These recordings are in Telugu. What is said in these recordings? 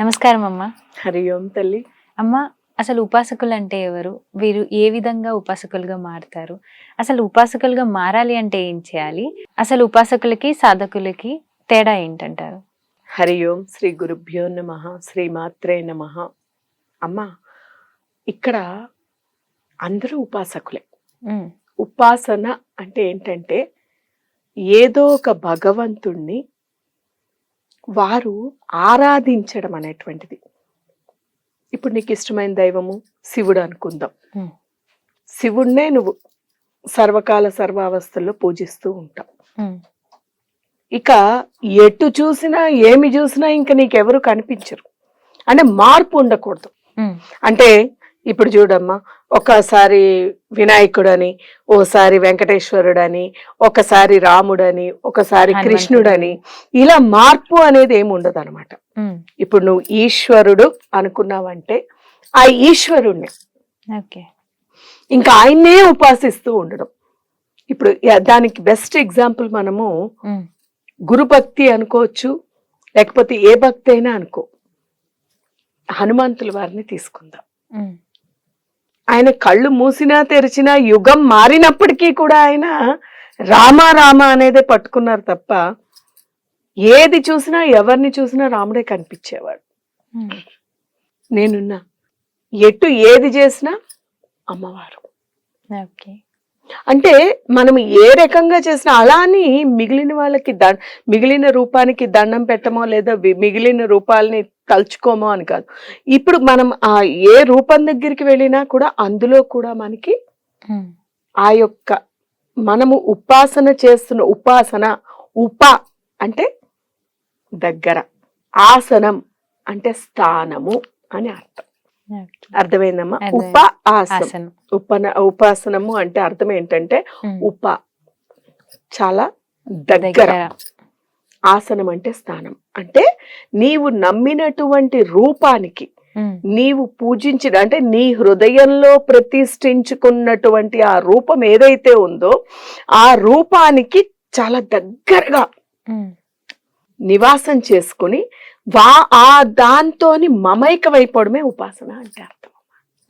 నమస్కారం అమ్మ. హరి ఓం తల్లి. అమ్మ అసలు ఉపాసకులు అంటే ఎవరు? వీరు ఏ విధంగా ఉపాసకులుగా మారుతారు? అసలు ఉపాసకులుగా మారాలి అంటే ఏం చేయాలి? అసలు ఉపాసకులకి సాధకులకి తేడా ఏంటంటారు? హరి ఓం శ్రీ గురుభ్యో నమ శ్రీ మాత్రే నమ. అమ్మా ఇక్కడ అందరూ ఉపాసకులే. ఉపాసన అంటే ఏంటంటే ఏదో ఒక భగవంతుణ్ణి వారు ఆరాధించడం అనేటువంటిది. ఇప్పుడు నీకు ఇష్టమైన దైవము శివుడు అనుకుందాం. శివుణ్ణే నువ్వు సర్వకాల సర్వావస్థల్లో పూజిస్తూ ఉంటావు. ఇక ఎటు చూసినా ఏమి చూసినా ఇంకా నీకెవరు కనిపించరు. అంటే మార్పు ఉండకూడదు. అంటే ఇప్పుడు చూడమ్మా ఒకసారి వినాయకుడని ఓసారి వెంకటేశ్వరుడని ఒకసారి రాముడని ఒకసారి. కృష్ణుడని ఇలా మార్పు అనేది ఏమి ఉండదు అనమాట ఇప్పుడు నువ్వు ఈశ్వరుడు అనుకున్నావంటే ఆ ఈశ్వరుణ్ణి. ఓకే. ఇంకా ఆయన్నే ఉపాసిస్తూ ఉండడం. ఇప్పుడు దానికి బెస్ట్ ఎగ్జాంపుల్ మనము ఉమ్, గురుభక్తి అనుకోవచ్చు లేకపోతే ఏ భక్తి అయినా అనుకో. హనుమంతుల వారిని తీసుకుందాం. ఆయన కళ్ళు మూసినా తెరిచినా యుగం మారినప్పటికీ కూడా ఆయన రామ రామ అనేదే పట్టుకున్నారు తప్ప ఏది చూసినా ఎవరిని చూసినా రాముడే కనిపించేవాడు. నేనున్నా. ఎటు ఏది చేసినా అమ్మవారు. ఓకే. అంటే మనం ఏ రకంగా చేసినా అలా అని మిగిలిన వాళ్ళకి ద మిగిలిన రూపానికి దండం పెట్టమో లేదా మిగిలిన రూపాలని తలుచుకోమో అని కాదు. ఇప్పుడు మనం ఆ ఏ రూపం దగ్గరికి వెళ్ళినా కూడా అందులో కూడా మనకి ఆ యొక్క మనము ఉపాసన చేస్తున్న ఉపాసన ఉప అంటే దగ్గర ఆసనం అంటే స్థానము అని అర్థం. అర్థమైందమ్మా? అర్థమైంది. ఉప ఆసనం. ఉపన ఉపాసనము అంటే అర్థం ఏంటంటే ఉప. చాలా దగ్గర. ఆసనం అంటే స్థానం. అంటే నీవు నమ్మినటువంటి రూపానికి నీవు పూజించిన అంటే నీ హృదయంలో ప్రతిష్ఠించుకున్నటువంటి ఆ రూపం ఏదైతే ఉందో ఆ రూపానికి చాలా దగ్గరగా నివాసం చేసుకుని వా ఆ దాంతోని మమైకమైపోవడమే ఉపాసన అంటే అర్థం.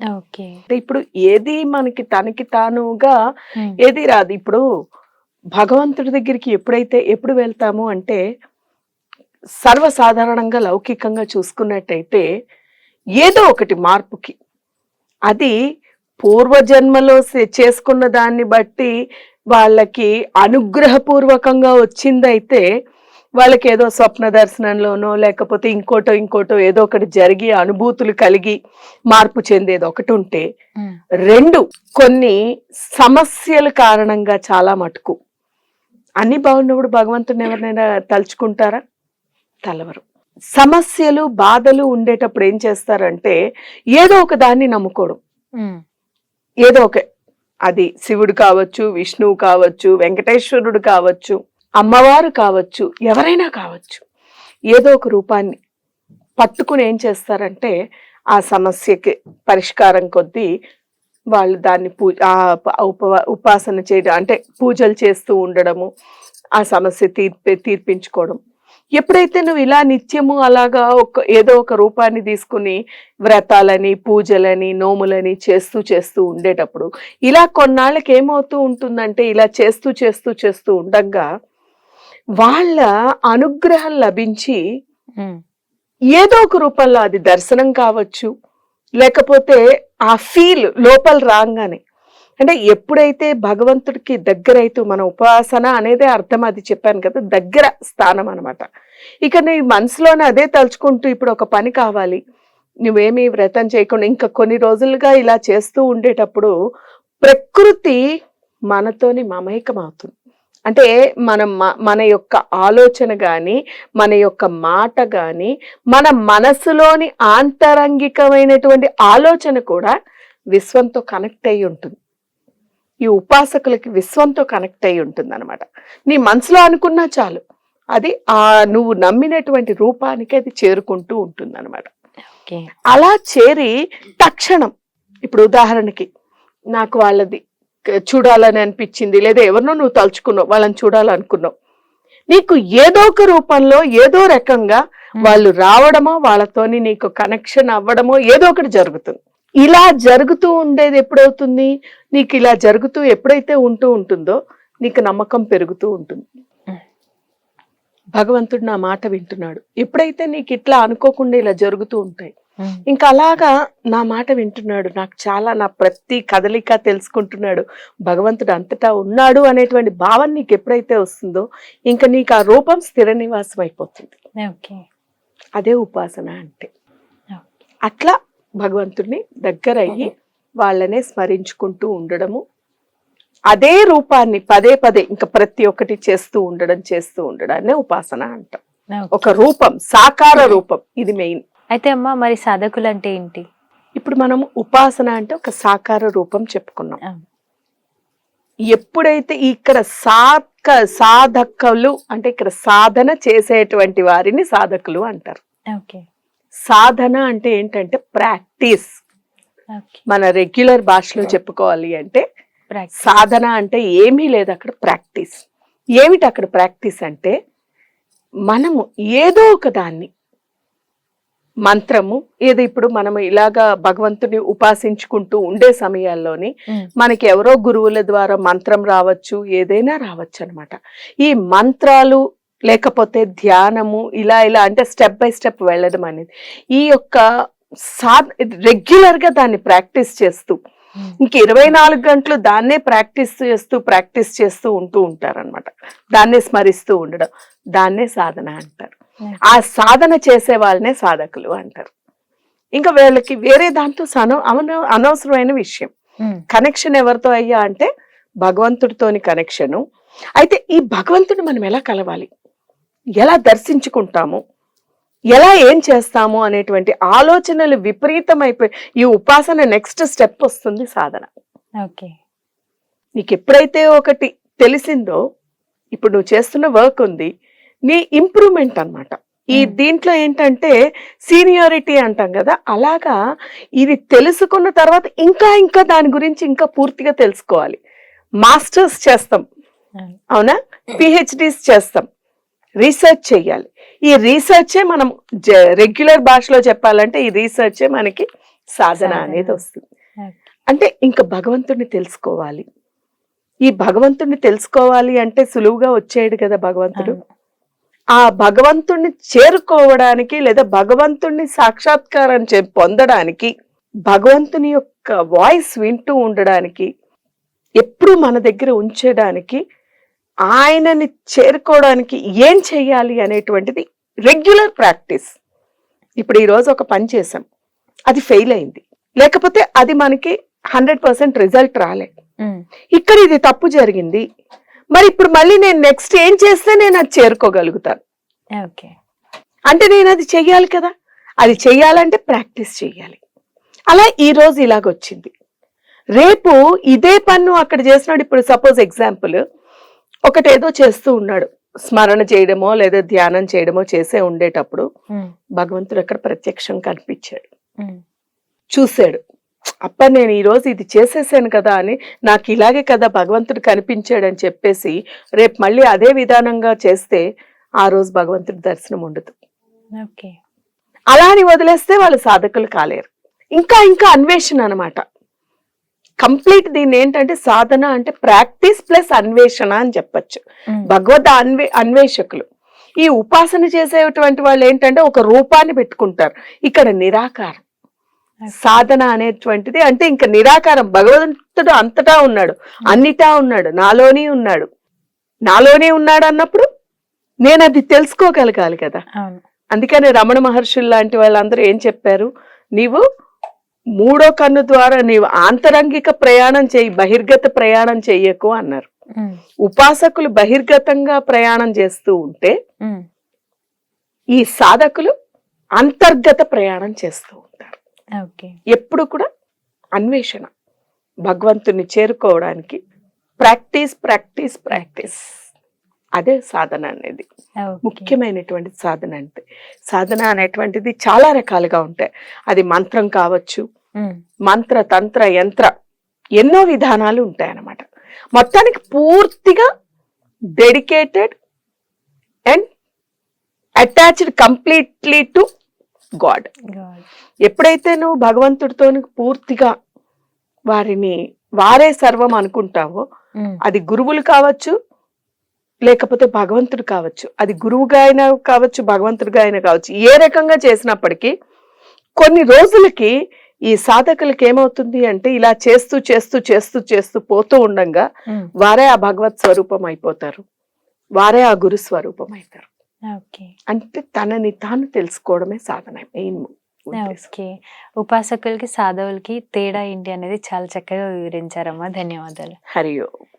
ఓకే. అంటే ఇప్పుడు ఏది మనకి తనకి తానుగా ఏది రాదు. ఇప్పుడు భగవంతుడి దగ్గరికి ఎప్పుడైతే ఎప్పుడు వెళ్తాము అంటే సర్వసాధారణంగా లౌకికంగా చూసుకున్నట్టయితే ఏదో ఒకటి మార్పుకి. అది పూర్వజన్మలో చేసుకున్న దాన్ని బట్టి వాళ్ళకి అనుగ్రహపూర్వకంగా వచ్చిందైతే వాళ్ళకి ఏదో స్వప్న దర్శనంలోనో లేకపోతే ఇంకోటో ఇంకోటో ఏదో ఒకటి జరిగి అనుభూతులు కలిగి మార్పు చెందేది ఒకటి ఉంటే రెండు కొన్ని సమస్యల కారణంగా చాలా మటుకు. అన్ని బాగున్నప్పుడు భగవంతుని ఎవరినైనా తలుచుకుంటారా? తలవరు. సమస్యలు బాధలు ఉండేటప్పుడు ఏం చేస్తారంటే ఏదో ఒక దాన్ని నమ్ముకోవడం. ఉమ్, ఏదో ఒక అది శివుడు కావచ్చు విష్ణువు కావచ్చు వెంకటేశ్వరుడు కావచ్చు అమ్మవారు కావచ్చు ఎవరైనా కావచ్చు. ఏదో ఒక రూపాన్ని పట్టుకుని ఏం చేస్తారంటే ఆ సమస్యకి పరిష్కారం కొద్దీ వాళ్ళు దాన్ని పూ ఉప ఉపాసన చేయడం అంటే పూజలు చేస్తూ ఉండడము ఆ సమస్య తీర్పి తీర్పించుకోవడం. ఎప్పుడైతే నువ్వు ఇలా నిత్యము అలాగా ఒక ఏదో ఒక రూపాన్ని తీసుకుని వ్రతాలని పూజలని నోములని చేస్తూ చేస్తూ ఉండేటప్పుడు ఇలా కొన్నాళ్ళకి ఏమవుతూ ఉంటుందంటే ఇలా చేస్తూ చేస్తూ చేస్తూ ఉండగా వాళ్ళ అనుగ్రహం లభించి ఏదో ఒక రూపంలో అది దర్శనం కావచ్చు. లేకపోతే ఆ ఫీల్ లోపల రాగానే. అంటే ఎప్పుడైతే భగవంతుడికి దగ్గర అయితే మన ఉపాసన అనేదే అర్థం అది చెప్పాను కదా దగ్గర స్థానం అన్నమాట. ఇక నీ మనసులోనే అదే తలుచుకుంటూ ఇప్పుడు ఒక పని కావాలి. నువ్వేమీ వ్రతం చేయకుండా ఇంకా కొన్ని రోజులుగా ఇలా చేస్తూ ఉండేటప్పుడు ప్రకృతి మనతోని మమేకం అవుతుంది అంటే మనం మన యొక్క ఆలోచన గాని మన యొక్క మాట గాని మన మనసులోని ఆంతరంగికమైనటువంటి ఆలోచన కూడా విశ్వంతో కనెక్ట్ అయి ఉంటుంది. ఈ ఉపాసకులకి విశ్వంతో కనెక్ట్ అయి ఉంటుంది అనమాట నీ మనసులో అనుకున్నా చాలు. అది ఆ నువ్వు నమ్మినటువంటి రూపానికి అది చేరుకుంటూ ఉంటుంది అనమాట అలా చేరి తక్షణం ఇప్పుడు ఉదాహరణకి నాకు వాళ్ళది చూడాలని అనిపించింది. లేదా ఎవరినో నువ్వు తలుచుకున్నావు వాళ్ళని చూడాలనుకున్నావు. నీకు ఏదో ఒక రూపంలో ఏదో రకంగా వాళ్ళు రావడమో వాళ్ళతోని నీకు కనెక్షన్ అవ్వడమో ఏదో ఒకటి జరుగుతుంది. ఇలా జరుగుతూ ఉండేది ఎప్పుడవుతుంది? నీకు ఇలా జరుగుతూ ఎప్పుడైతే ఉంటూ ఉంటుందో నీకు నమ్మకం పెరుగుతూ ఉంటుంది. భగవంతుడు నా మాట వింటున్నాడు. ఎప్పుడైతే నీకు ఇట్లా అనుకోకుండా ఇలా జరుగుతూ ఉంటాయి ఇంకా అలాగా నా మాట వింటున్నాడు. నాకు చాలా నా ప్రతి కదలిక తెలుసుకుంటున్నాడు. భగవంతుడు అంతటా ఉన్నాడు అనేటువంటి భావన నీకు ఎప్పుడైతే వస్తుందో ఇంకా నీకు ఆ రూపం స్థిర నివాసం అయిపోతుంది. అదే ఉపాసన అంటే. అట్లా భగవంతుడిని దగ్గర అయ్యి వాళ్ళనే స్మరించుకుంటూ ఉండడము అదే రూపాన్ని పదే పదే ఇంకా ప్రతి ఒక్కటి చేస్తూ ఉండడం చేస్తూ ఉండడాన్ని ఉపాసన అంటాం. ఒక రూపం సాకార రూపం ఇది మెయిన్. అయితే అమ్మా మరి సాధకులు అంటే ఏంటి? ఇప్పుడు మనం ఉపాసన అంటే ఒక సాకార రూపం చెప్పుకున్నాం. ఎప్పుడైతే ఇక్కడ సాధక సాధకులు అంటే ఇక్కడ సాధన చేసేటువంటి వారిని సాధకులు అంటారు. ఓకే. సాధన అంటే ఏంటంటే ప్రాక్టీస్. మన రెగ్యులర్ భాషలో చెప్పుకోవాలి అంటే. సాధన అంటే ఏమీ లేదు అక్కడ ప్రాక్టీస్. ఏమిటి అక్కడ ప్రాక్టీస్ అంటే మనము ఏదో ఒక దాన్ని మంత్రము ఏదో ఇప్పుడు మనం ఇలాగా భగవంతుని ఉపాసించుకుంటూ ఉండే సమయాల్లోని మనకి ఎవరో గురువుల ద్వారా మంత్రం రావచ్చు ఏదైనా రావచ్చు అనమాట ఈ మంత్రాలు లేకపోతే ధ్యానము ఇలా ఇలా అంటే స్టెప్ బై స్టెప్ వెళ్ళడం అనేది ఈ యొక్క సా రెగ్యులర్గా దాన్ని ప్రాక్టీస్ చేస్తూ ఇంక ఇరవై నాలుగు గంటలు దాన్నే ప్రాక్టీస్ చేస్తూ ప్రాక్టీస్ చేస్తూ ఉంటూ ఉంటారన్నమాట. దాన్నే స్మరిస్తూ ఉండడం దాన్నే సాధన అంటారు. ఆ సాధన చేసే వాళ్ళనే సాధకులు అంటారు. ఇంకా వీళ్ళకి వేరే దాంతో సన అన- అనవసరమైన విషయం. కనెక్షన్ ఎవరితో అయ్యా అంటే భగవంతుడితోని కనెక్షను. అయితే ఈ భగవంతుడు మనం ఎలా కలవాలి? ఎలా దర్శించుకుంటాము? ఎలా ఏం చేస్తాము అనేటువంటి ఆలోచనలు విపరీతమైపోయి ఈ ఉపాసన నెక్స్ట్ స్టెప్ వస్తుంది సాధన. ఓకే. నీకు ఎప్పుడైతే ఒకటి తెలిసిందో ఇప్పుడు నువ్వు చేస్తున్న వర్క్ ఉంది నీ ఇంప్రూవ్మెంట్ అన్నమాట ఈ. దీంట్లో ఏంటంటే సీనియారిటీ అంటాం కదా అలాగా ఇది తెలుసుకున్న తర్వాత ఇంకా ఇంకా దాని గురించి ఇంకా పూర్తిగా తెలుసుకోవాలి మాస్టర్స్ చేస్తాం అవును. పిహెచ్డిస్ చేస్తాం రీసెర్చ్ చేయాలి ఈ రీసెర్చే మనం రెగ్యులర్ భాషలో చెప్పాలంటే ఈ రీసెర్చే మనకి సాధన. అనేది వస్తుంది. అంటే ఇంకా భగవంతుడిని తెలుసుకోవాలి ఈ భగవంతుడిని తెలుసుకోవాలి అంటే సులువుగా వచ్చేయడు కదా భగవంతుడు. ఆ భగవంతుణ్ణి చేరుకోవడానికి లేదా భగవంతుణ్ణి సాక్షాత్కారం చే పొందడానికి భగవంతుని యొక్క వాయిస్ వింటూ ఉండడానికి ఎప్పుడు మన దగ్గర ఉంచడానికి ఆయనని చేరుకోవడానికి ఏం చేయాలి అనేటువంటిది రెగ్యులర్ ప్రాక్టీస్. ఇప్పుడు ఈ రోజు ఒక పని చేసాం అది ఫెయిల్ అయింది. లేకపోతే అది మనకి హండ్రెడ్ పర్సెంట్ రిజల్ట్ ఉమ్, ఇక్కడ ఇది తప్పు జరిగింది. మరి ఇప్పుడు మళ్ళీ నేను నెక్స్ట్ ఏం చేస్తే నేను అది చేరుకోగలుగుతాను? ఓకే. అంటే నేను అది చెయ్యాలి కదా? అది చెయ్యాలంటే ప్రాక్టీస్ చెయ్యాలి. అలా ఈ రోజు ఇలాగొచ్చింది రేపు ఇదే పన్ను అక్కడ చేసినాడు ఇప్పుడు సపోజ్ ఎగ్జాంపుల్ ఒకటేదో చేస్తూ ఉన్నాడు. స్మరణ చేయడమో లేదా ధ్యానం చేయడమో చేసే ఉండేటప్పుడు భగవంతుడు అక్కడ ప్రత్యక్షం కనిపించాడు. చూశాడు. అప్ప నేను ఈ రోజు ఇది చేసేసాను కదా అని నాకు ఇలాగే కదా భగవంతుడు కనిపించాడు అని చెప్పేసి రేపు మళ్ళీ అదే విధానంగా చేస్తే ఆ రోజు భగవంతుడి దర్శనం ఉండదు. ఓకే. అలా అని వదిలేస్తే వాళ్ళు సాధకులు కాలేరు. ఇంకా ఇంకా అన్వేషణ అన్నమాట. కంప్లీట్ దీన్ని ఏంటంటే సాధన అంటే ప్రాక్టీస్ ప్లస్ అన్వేషణ అని చెప్పొచ్చు. భగవద్ అన్వే అన్వేషకులు. ఈ ఉపాసన చేసేటువంటి వాళ్ళు ఏంటంటే ఒక రూపాన్ని పెట్టుకుంటారు. ఇక్కడ నిరాకారం. సాధన అనేటువంటిది అంటే ఇంకా నిరాకారం. భగవంతుడు అంతటా ఉన్నాడు. అన్నిటా ఉన్నాడు. నాలోనే ఉన్నాడు. నాలోనే ఉన్నాడు అన్నప్పుడు నేను అది తెలుసుకోగలగాలి కదా. అందుకని రమణ మహర్షులు లాంటి వాళ్ళందరూ ఏం చెప్పారు? నీవు మూడో కన్ను ద్వారా నీవు ఆంతరంగిక ప్రయాణం చేయి బహిర్గత ప్రయాణం చెయ్యకు అన్నారు. ఉపాసకులు బహిర్గతంగా ప్రయాణం చేస్తూ ఉంటే ఈ సాధకులు అంతర్గత ప్రయాణం చేస్తూ ఎప్పుడు కూడా అన్వేషణ భగవంతుని చేరుకోవడానికి ప్రాక్టీస్ ప్రాక్టీస్ ప్రాక్టీస్. అదే సాధన అనేది. ముఖ్యమైనటువంటి సాధన అంటే. సాధన అనేటువంటిది చాలా రకాలుగా ఉంటాయి. అది మంత్రం కావచ్చు మంత్ర తంత్ర యంత్ర ఎన్నో విధానాలు ఉంటాయి అన్నమాట మొత్తానికి పూర్తిగా dedicated and attached completely to god. ఎప్పుడైతే నువ్వు భగవంతుడితో పూర్తిగా వారిని వారే సర్వం అనుకుంటావో అది గురువులు కావచ్చు లేకపోతే భగవంతుడు కావచ్చు. అది గురువుగా అయినా కావచ్చు భగవంతుడిగా అయినా కావచ్చు. ఏ రకంగా చేసినప్పటికీ కొన్ని రోజులకి ఈ సాధకులకి ఏమవుతుంది అంటే ఇలా చేస్తూ చేస్తూ చేస్తూ చేస్తూ పోతూ ఉండంగా వారే ఆ భగవత్ స్వరూపం అయిపోతారు. వారే ఆ గురు స్వరూపం అవుతారు అంటే తనని తాను తెలుసుకోవడమే సాధన మెయిన్ ఓకే ఉపాసకులకి సాధవులకి తేడా ఏంటి అనేది చాలా చక్కగా వివరించారమ్మా. ధన్యవాదాలు. హరి ఓం.